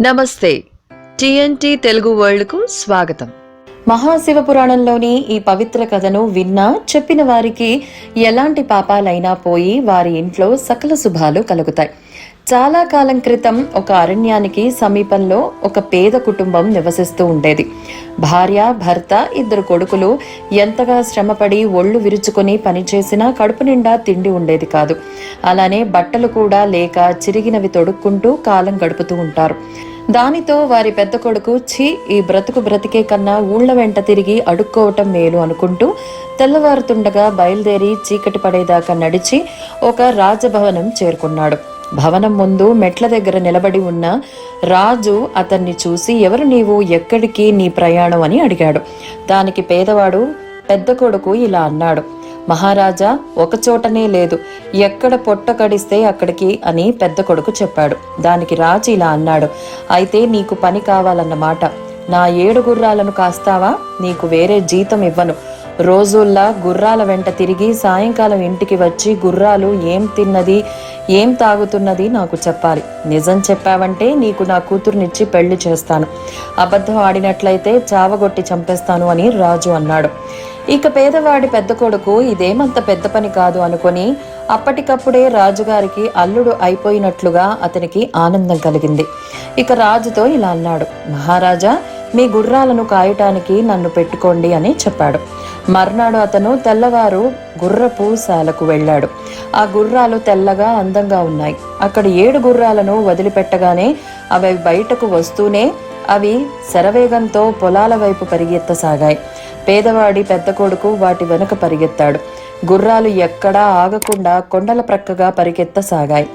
నమస్తే. టీఎన్టీ తెలుగు వరల్డ్కు స్వాగతం. మహాశివ పురాణంలోని ఈ పవిత్ర కథను విన్నా చెప్పిన వారికి ఎలాంటి పాపాలైనా పోయి వారి ఇంట్లో సకల శుభాలు కలుగుతాయి. చాలా కాలం క్రితం ఒక అరణ్యానికి సమీపంలో ఒక పేద కుటుంబం నివసిస్తూ ఉండేది. భార్య భర్త ఇద్దరు కొడుకులు ఎంతగా శ్రమపడి ఒళ్ళు విరుచుకొని పనిచేసినా కడుపు నిండా తిండి ఉండేది కాదు. అలానే బట్టలు కూడా లేక చిరిగినవి తొడుక్కుంటూ కాలం గడుపుతూ ఉంటారు. దానితో వారి పెద్ద కొడుకు ఛీ ఈ బ్రతుకు బ్రతికే కన్నా ఊళ్ళ వెంట తిరిగి అడుక్కోవటం మేలు అనుకుంటూ తెల్లవారుతుండగా బయలుదేరి చీకటి పడేదాకా నడిచి ఒక రాజభవనం చేరుకున్నాడు. భవనం ముందు మెట్ల దగ్గర నిలబడి ఉన్న రాజు అతన్ని చూసి ఎవరు నీవు? ఎక్కడికి నీ ప్రయాణం? అని అడిగాడు. దానికి పేదవాడు పెద్ద కొడుకు ఇలా అన్నాడు. మహారాజా ఒక చోటనే లేదు. ఎక్కడ పొట్ట కడిస్తే అక్కడికి? అని పెద్ద కొడుకు చెప్పాడు. దానికి రాజు ఇలా అన్నాడు. అయితే నీకు పని కావాలన్నమాట. నా ఏడు గుర్రాలను కాస్తావా? నీకు వేరే జీతం ఇవ్వను. రోజుల్లా గుర్రాల వెంట తిరిగి సాయంకాలం ఇంటికి వచ్చి గుర్రాలు ఏం తిన్నది? ఏం తాగుతున్నది నాకు చెప్పాలి. నిజం చెప్పావంటే నీకు నా కూతుర్నిచ్చి పెళ్ళి చేస్తాను. అబద్ధం ఆడినట్లయితే చావగొట్టి చంపేస్తాను అని రాజు అన్నాడు. ఇక పేదవాడి పెద్ద కొడుకు ఇదేమంత పెద్ద పని కాదు అనుకొని అప్పటికప్పుడే రాజుగారికి అల్లుడు అయిపోయినట్లుగా అతనికి ఆనందం కలిగింది. ఇక రాజుతో ఇలా అన్నాడు. మహారాజా మీ గుర్రాలను కాయటానికి నన్ను పెట్టుకోండి అని చెప్పాడు. మర్నాడు అతను తెల్లవారు గుర్రపు శాలకు వెళ్ళాడు. ఆ గుర్రాలు తెల్లగా అందంగా ఉన్నాయి. అక్కడ ఏడు గుర్రాలను వదిలిపెట్టగానే అవి బయటకు వస్తూనే అవి శరవేగంతో పొలాల వైపు పరిగెత్తసాగాయి. పేదవాడి పెద్ద కొడుకు వాటి వెనుక పరిగెత్తాడు. గుర్రాలు ఎక్కడా ఆగకుండా కొండల ప్రక్కగా పరిగెత్తసాగాయి.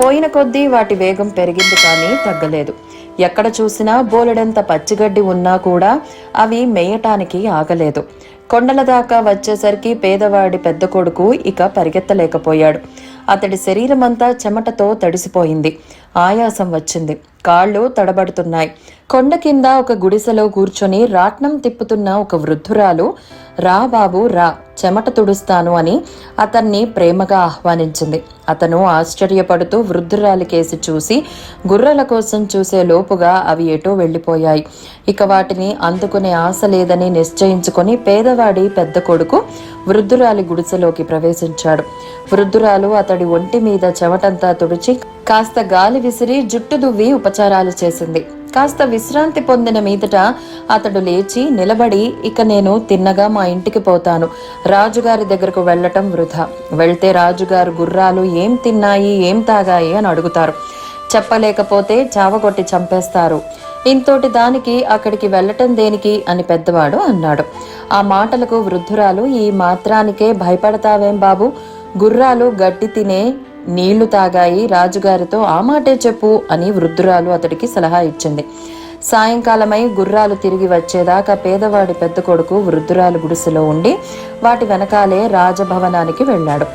పోయిన కొద్దీ వాటి వేగం పెరిగింది కానీ తగ్గలేదు. ఎక్కడ చూసినా బోలెడంత పచ్చిగడ్డి ఉన్నా కూడా అవి మేయటానికి ఆగలేదు. కొండల దాకా వచ్చేసరికి పేదవాడి పెద్ద కొడుకు ఇక పరిగెత్తలేకపోయాడు. అతడి శరీరమంతా చెమటతో తడిసిపోయింది. ఆయాసం వచ్చింది. కాళ్ళు తడబడుతున్నాయి. కొండ కింద ఒక గుడిసెలో కూర్చొని రాట్నం తిప్పుతున్న ఒక వృద్ధురాలు రా బాబు రా చెమట తుడుస్తాను అని అతన్ని ప్రేమగా ఆహ్వానించింది. అతను ఆశ్చర్యపడుతూ వృద్ధురాలి కేసి చూసి గుర్రల కోసం చూసే లోపుగా అవి ఎటో వెళ్ళిపోయాయి. ఇక వాటిని అందుకునే ఆశ లేదని నిశ్చయించుకొని పేదవాడి పెద్ద కొడుకు వృద్ధురాలి గుడిసెలోకి ప్రవేశించాడు. వృద్ధురాలు అతడి ఒంటి మీద చెమటంతా తుడిచి కాస్త గాలి విసిరి జుట్టు దువ్వి ఉపచారాలు చేసింది. కాస్త విశ్రాంతి పొందిన మీదట అతడు లేచి నిలబడి ఇక నేను తిన్నగా మా ఇంటికి పోతాను. రాజుగారి దగ్గరకు వెళ్ళటం వృధా. వెళ్తే రాజుగారు గుర్రాలు ఏం తిన్నాయి ఏం తాగాయి అని అడుగుతారు. చెప్పలేకపోతే చావగొట్టి చంపేస్తారు. ఇంతోటి దానికి అక్కడికి వెళ్ళటం దేనికి అని పెద్దవాడు అన్నాడు. ఆ మాటలకు వృద్ధురాలు ఈ మాత్రానికే భయపడతావేం బాబు? గుర్రాలు గడ్డి తినే నీళ్ళు తాగాయి. రాజుగారితో ఆ మాటే చెప్పు అని వృద్ధురాలు అతడికి సలహా ఇచ్చింది. సాయంకాలమై గుర్రాలు తిరిగి వచ్చేదాకా పేదవాడి పెద్ద కొడుకు వృద్ధురాలు గుడిసెలో ఉండి వాటి వెనకాలే రాజభవనానికి వెళ్ళాడు.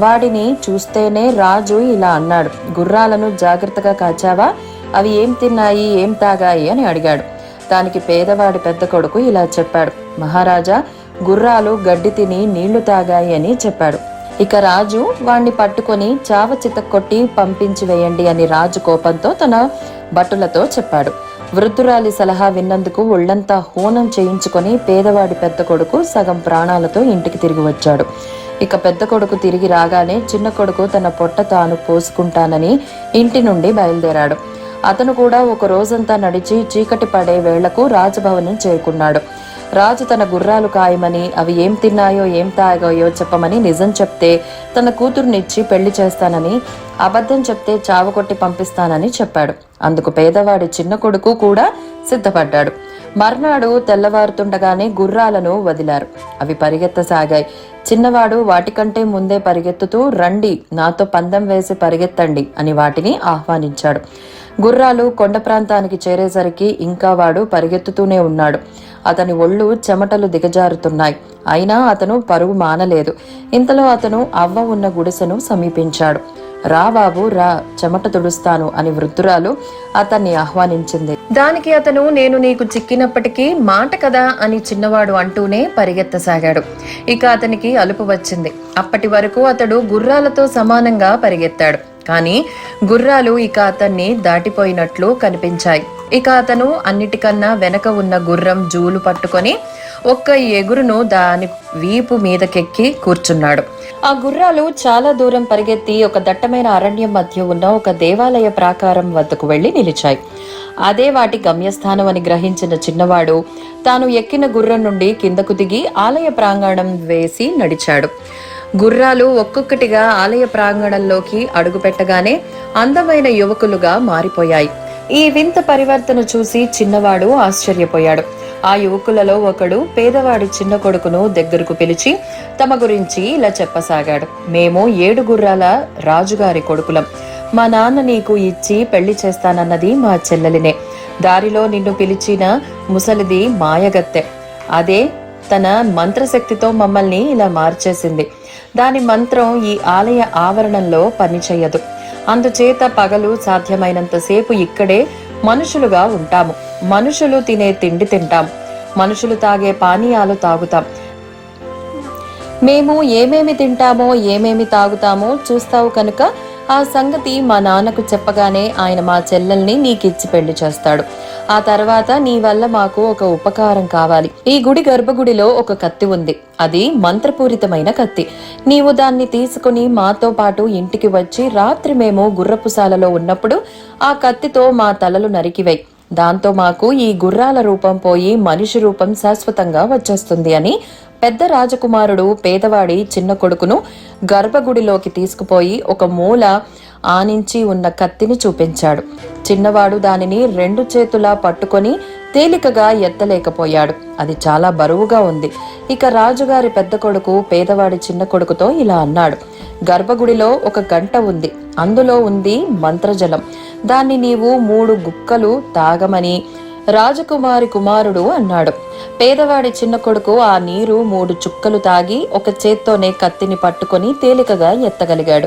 వాడిని చూస్తేనే రాజు ఇలా అన్నాడు. గుర్రాలను జాగ్రత్తగా కాచావా? అవి ఏం తిన్నాయి? ఏం తాగాయి? అని అడిగాడు. దానికి పేదవాడి పెద్ద కొడుకు ఇలా చెప్పాడు. మహారాజా గుర్రాలు గడ్డి తిని నీళ్ళు తాగాయి అని చెప్పాడు. ఇక రాజు వాణ్ణి పట్టుకొని చావ చితక్కొట్టి పంపించి వేయండి అని రాజు కోపంతో తన భటులతో చెప్పాడు. వృద్ధురాలి సలహా విన్నందుకు ఒళ్ళంతా హోనం చేయించుకొని పేదవాడి పెద్ద కొడుకు సగం ప్రాణాలతో ఇంటికి తిరిగి వచ్చాడు. ఇక పెద్ద కొడుకు తిరిగి రాగానే చిన్న కొడుకు తన పొట్ట తాను పోసుకుంటానని ఇంటి నుండి బయలుదేరాడు. అతను కూడా ఒక రోజంతా నడిచి చీకటి పడే వేళకు రాజభవనం చేరుకున్నాడు. రాజు తన గుర్రాలు కాయమని అవి ఏం తిన్నాయో ఏం తాగాయో చెప్పమని నిజం చెప్తే తన కూతుర్నిచ్చి పెళ్ళి చేస్తానని అబద్ధం చెప్తే చావు కొట్టి పంపిస్తానని చెప్పాడు. అందుకు పేదవాడి చిన్న కొడుకు కూడా సిద్ధపడ్డాడు. మర్నాడు తెల్లవారుతుండగానే గుర్రాలను వదిలారు. అవి పరిగెత్తసాగాయి. చిన్నవాడు వాటికంటే ముందే పరిగెత్తుతూ రండి నాతో పందెం వేసి పరిగెత్తండి అని వాటిని ఆహ్వానించాడు. గుర్రాలు కొండ ప్రాంతానికి చేరేసరికి ఇంకా వాడు పరిగెత్తుతూనే ఉన్నాడు. అతని ఒళ్ళు చెమటలు దిగజారుతున్నాయి. అయినా అతను పరుగు మానలేదు. ఇంతలో అతను అవ్వ ఉన్న గుడిసెను సమీపించాడు. రా బాబు రా చెమట తుడుస్తాను అని వృద్ధురాలు అతన్ని ఆహ్వానించింది. దానికి అతను నేను నీకు చిక్కినప్పటికీ మాట కదా అని చిన్నవాడు అంటూనే పరిగెత్తసాగాడు. ఇక అతనికి అలుపు వచ్చింది. అప్పటి వరకు అతడు గుర్రాలతో సమానంగా పరిగెత్తాడు. కానీ గుర్రాలు ఇక అతన్ని దాటిపోయినట్లు కనిపించాయి. ఇక అతను అన్నిటికన్నా వెనక ఉన్న గుర్రం జూలు పట్టుకొని ఒక్క ఎగురును దాని వీపు మీదకెక్కి కూర్చున్నాడు. ఆ గుర్రాలు చాలా దూరం పరిగెత్తి ఒక దట్టమైన అరణ్యం మధ్య ఉన్న ఒక దేవాలయ ప్రాకారం వద్దకు వెళ్ళి నిలిచాయి. అదే వాటి గమ్యస్థానం అని గ్రహించిన చిన్నవాడు తాను ఎక్కిన గుర్రం నుండి కిందకు దిగి ఆలయ ప్రాంగణం వేసి నడిచాడు. గుర్రాలు ఒక్కొక్కటిగా ఆలయ ప్రాంగణంలోకి అడుగుపెట్టగానే అందమైన యువకులుగా మారిపోయాయి. ఈ వింత పరివర్తన చూసి చిన్నవాడు ఆశ్చర్యపోయాడు. ఆ యువకులలో ఒకడు పేదవాడి చిన్న కొడుకును దగ్గరకు పిలిచి తమ గురించి ఇలా చెప్పసాగాడు. మేము ఏడు గుర్రాల రాజుగారి కొడుకులం. మా నాన్న నీకు ఇచ్చి పెళ్ళి చేస్తానన్నది మా చెల్లెలినే. దారిలో నిన్ను పిలిచిన ముసలిది మాయగత్తె. అదే తన మంత్రశక్తితో మమ్మల్ని ఇలా మార్చేసింది. దాని మంత్రం ఈ ఆలయ ఆవరణంలో పనిచేయదు. అందుచేత పగలు సాధ్యమైనంతసేపు ఇక్కడే మనుషులుగా ఉంటాము. మనుషులు తినే తిండి తింటాం. మనుషులు తాగే పానీయాలు తాగుతాం. మేము ఏమేమి తింటామో ఏమేమి తాగుతామో చూస్తావు కనుక ఆ సంగతి మా నాన్నకు చెప్పగానే ఆయన మా చెల్లెల్ని నీకిచ్చి పెళ్ళి చేస్తాడు. ఆ తర్వాత నీ వల్ల మాకు ఒక ఉపకారం కావాలి. ఈ గుడి గర్భగుడిలో ఒక కత్తి ఉంది. అది మంత్రపూరితమైన కత్తి. నీవు దాన్ని తీసుకుని మాతో పాటు ఇంటికి వచ్చి రాత్రి మేము గుర్రపుసాలలో ఉన్నప్పుడు ఆ కత్తితో మా తలలు నరికివై దాంతో మాకు ఈ గుర్రాల రూపం పోయి మనిషి రూపం శాశ్వతంగా వచ్చేస్తుంది అని పెద్ద రాజకుమారుడు పేదవాడి చిన్న కొడుకును గర్భగుడిలోకి తీసుకుపోయి ఒక మూల ఆనించి ఉన్న కత్తిని చూపించాడు. చిన్నవాడు దానిని రెండు చేతులా పట్టుకొని తేలికగా ఎత్తలేకపోయాడు. అది చాలా బరువుగా ఉంది. ఇక రాజుగారి పెద్ద కొడుకు పేదవాడి చిన్న కొడుకుతో ఇలా అన్నాడు. గర్భగుడిలో ఒక గంట ఉంది. అందులో ఉంది మంత్రజలం. దాన్ని నీవు మూడు గుక్కలు తాగమని రాజకుమారి కుమారుడు అన్నాడు. పేదవాడి చిన్న కొడుకు ఆ నీరు మూడు చుక్కలు తాగి ఒక చేత్తోనే కత్తిని పట్టుకొని తేలికగా ఎత్తగలిగాడు.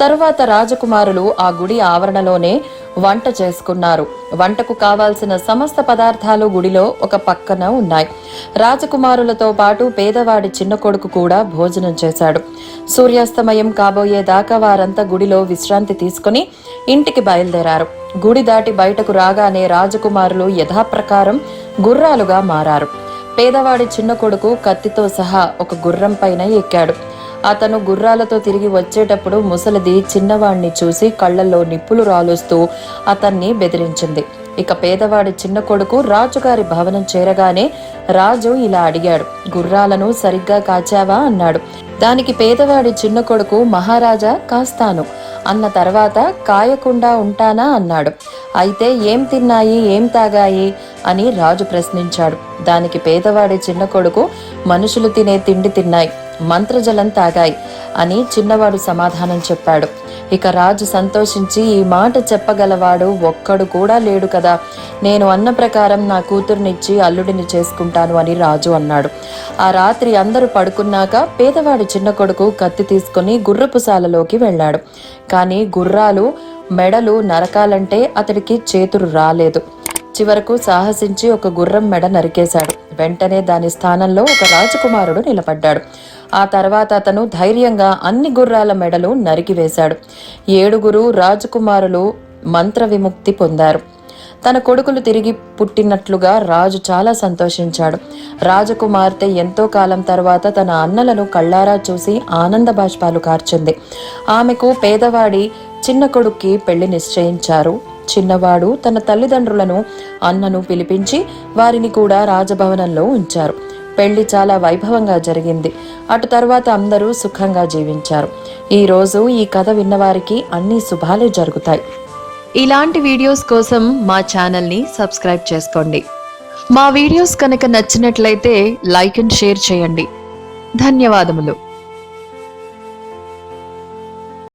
తరువాత రాజకుమారులు ఆ గుడి ఆవరణలోనే వంట చేసుకున్నారు. వంటకు కావాల్సిన సమస్త పదార్థాలు గుడిలో ఒక పక్కన ఉన్నాయి. రాజకుమారులతో పాటు పేదవాడి చిన్న కొడుకు కూడా భోజనం చేశాడు. సూర్యాస్తమయం కాబోయేదాకా వారంతా గుడిలో విశ్రాంతి తీసుకుని ఇంటికి బయలుదేరారు. గుడి దాటి బయటకు రాగానే రాజకుమారులు యథాప్రకారం గుర్రాలుగా మారారు. పేదవాడి చిన్న కొడుకు కత్తితో సహా ఒక గుర్రం పైన ఎక్కాడు. అతను గుర్రాలతో తిరిగి వచ్చేటప్పుడు ముసలిది చిన్నవాణ్ణి చూసి కళ్ళల్లో నిప్పులు రాలుస్తూ అతన్ని బెదిరించింది. ఇక పేదవాడి చిన్న కొడుకు రాజుగారి భవనం చేరగానే రాజు ఇలా అడిగాడు గుర్రాలను సరిగ్గా కాచావా? అన్నాడు. దానికి పేదవాడి చిన్న కొడుకు మహారాజా కాస్తాను. అన్న తర్వాత కాయకుండా ఉంటానా అన్నాడు. అయితే ఏం తిన్నాయి ఏం తాగాయి అని రాజు ప్రశ్నించాడు. దానికి పేదవాడి చిన్న కొడుకు మనుషులు తినే తిండి తిన్నాయి మంత్రజలం తాగాయి అని చిన్నవాడు సమాధానం చెప్పాడు. ఇక రాజు సంతోషించి ఈ మాట చెప్పగలవాడు ఒక్కడు కూడా లేడు కదా. నేను అన్న ప్రకారం నా కూతుర్నిచ్చి అల్లుడిని చేసుకుంటాను అని రాజు అన్నాడు. ఆ రాత్రి అందరూ పడుకున్నాక పేదవాడి చిన్న కొడుకు కత్తి తీసుకుని గుర్రపుశాలలోకి వెళ్ళాడు. కానీ గుర్రాలు మెడలు నరకాలంటే అతడికి చేతులు రాలేదు. చివరకు సాహసించి ఒక గుర్రం మెడ నరికేశాడు. వెంటనే దాని స్థానంలో ఒక రాజకుమారుడు నిలబడ్డాడు. ఆ తర్వాత అతను ధైర్యంగా అన్ని గుర్రాల మెడలు నరికివేశాడు ఏడుగురు రాజకుమారులు మంత్ర విముక్తి పొందారు. తన కొడుకులు తిరిగి పుట్టినట్లుగా రాజు చాలా సంతోషించాడు. రాజకుమార్తె ఎంతో కాలం తర్వాత తన అన్నలను కళ్ళారా చూసి ఆనంద బాష్పాలు కార్చింది. ఆమెకు పేదవాడి చిన్న కొడుక్కి పెళ్ళి నిశ్చయించారు. చిన్నవాడు తన తల్లిదండ్రులను అన్నను పిలిపించి వారిని కూడా రాజభవనంలో ఉంచారు. పెళ్ళి చాలా వైభవంగా జరిగింది. అటు తర్వాత అందరూ సుఖంగా జీవించారు. ఈరోజు ఈ కథ విన్నవారికి అన్ని శుభాలే జరుగుతాయి. ఇలాంటి వీడియోస్ కోసం మా ఛానల్ని సబ్స్క్రైబ్ చేసుకోండి. మా వీడియోస్ కనుక నచ్చినట్లయితే లైక్ అండ్ షేర్ చేయండి. ధన్యవాదములు.